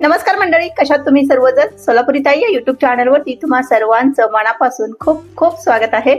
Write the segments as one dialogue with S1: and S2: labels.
S1: नमस्कार मंडळी कशात तुम्ही सर्वजण? सोलापुरी ताई या युट्यूब चॅनलवरती तुम्हा सर्वांचं मनापासून खूप खूप स्वागत आहे.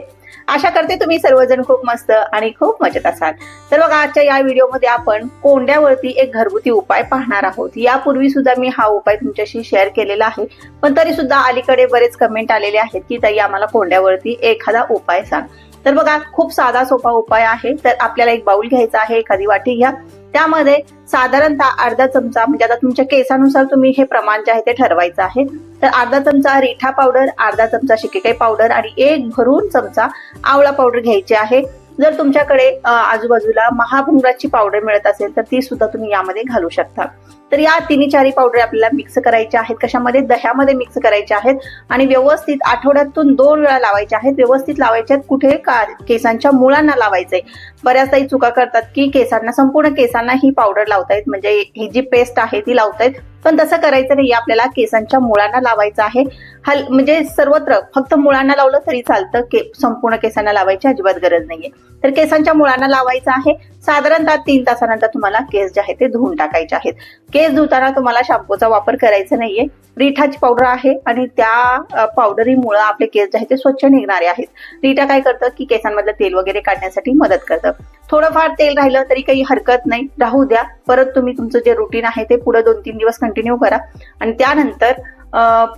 S1: आशा करते तुम्ही सर्वजण खूप मस्त आणि खूप मजेत असाल. तर बघा आजच्या या व्हिडिओमध्ये आपण कोंड्यावरती एक घरगुती उपाय पाहणार आहोत. यापूर्वी सुद्धा मी हा उपाय तुमच्याशी शेअर केलेला आहे. पण तरी सुद्धा अलीकडे बरेच कमेंट आलेले आहेत की ताई आम्हाला कोंड्यावरती एखादा उपाय सांग. तर बघा खूप साधा सोपा उपाय आहे. तर आपल्याला एक बाउल घ्यायचा आहे एखादी वाटी घ्या. त्यामध्ये साधारणतः अर्धा चमचा म्हणजे आता तुमच्या केसानुसार तुम्ही हे प्रमाण जे आहे ते ठरवायचं आहे. तर अर्धा चमचा रिठा पावडर अर्धा चमचा शिकेकाई पावडर आणि एक भरून चमचा आवळा पावडर घ्यायची आहे. जर तुमच्याकडे आजूबाजूला महाभुंगाची पावडर मिळत असेल तर ती सुद्धा तुम्ही यामध्ये घालू शकता. तर या तिन्ही चारी पावडर आपल्याला मिक्स करायच्या आहेत. कशामध्ये? दह्यामध्ये मिक्स करायच्या आहेत. आणि व्यवस्थित आठवड्यातून दोन वेळा लावायच्या आहेत. व्यवस्थित लावायच्या आहेत. कुठे? का केसांच्या मुळांना लावायचंय बऱ्याचदाही चुका करतात की केसांना संपूर्ण केसांना ही पावडर लावतायत. म्हणजे ही जी पेस्ट आहे ती लावतायत. पण तसं करायचं नाही आपल्याला केसांच्या मुळांना लावायचं आहे. हल म्हणजे सर्वत्र फक्त मुळांना लावलं तरी चालतं. के संपूर्ण केसांना लावायची अजिबात गरज नाहीये. तर केसांच्या मुळांना लावायचं आहे. साधारणतः तीन तासानंतर तुम्हाला केस जे आहे ते धुवून टाकायचे आहेत. केस धुताना तुम्हाला शॅम्पूचा वापर करायचा नाहीये. रिठाची पावडर आहे आणि त्या पावडरीमुळे आपले केस जे आहे ते स्वच्छ निघणारे आहेत. रिठा काय करतं की केसांमधलं तेल वगैरे काढण्यासाठी मदत करतं. थोडंफार तेल राहिलं तरी काही हरकत नाही. राहू द्या. परत तुम्ही तुमचं जे रुटीन आहे ते पुढे दोन तीन दिवस कंटिन्यू करा. आणि त्यानंतर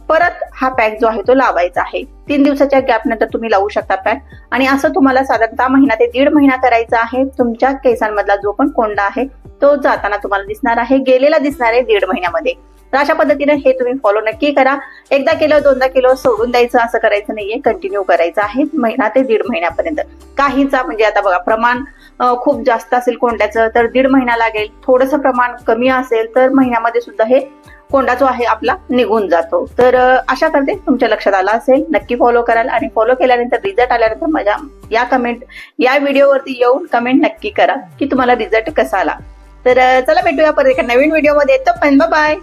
S1: परत हा पॅक जो आहे तो लावायचा आहे. तीन दिवसाच्या गॅप नंतर तुम्ही लावू शकता पॅक आणि असं तुम्हाला साधारणतः महिना ते दीड महिना करायचा आहे. तुमच्या केसांमधला जो पण कोंडा आहे तो जाताना तुम्हाला दिसणार आहे. गेलेला दिसणार आहे दीड महिन्यामध्ये. तर अशा पद्धतीने हे तुम्ही फॉलो नक्की करा. एकदा केलं दोनदा केलं सोडून द्यायचं असं करायचं नाहीये. कंटिन्यू करायचं आहे. महिना ते दीड महिन्यापर्यंत. काहीचा म्हणजे आता बघा प्रमाण खूप जास्त असेल कोंड्याचं तर दीड महिना लागेल. थोडंसं प्रमाण कमी असेल तर महिन्यामध्ये सुद्धा हे कोंडा जो आहे आपला निघून जातो. तर आशा करते तुमच्या लक्षात आला असेल. नक्की फॉलो कराल आणि फॉलो केल्यानंतर रिझल्ट आल्यानंतर माझ्या या कमेंट या व्हिडिओवरती येऊन कमेंट नक्की करा की तुम्हाला रिझल्ट कसा आला. तर चला भेटूया परत एका नवीन व्हिडिओमध्ये तोपर्यंत बाय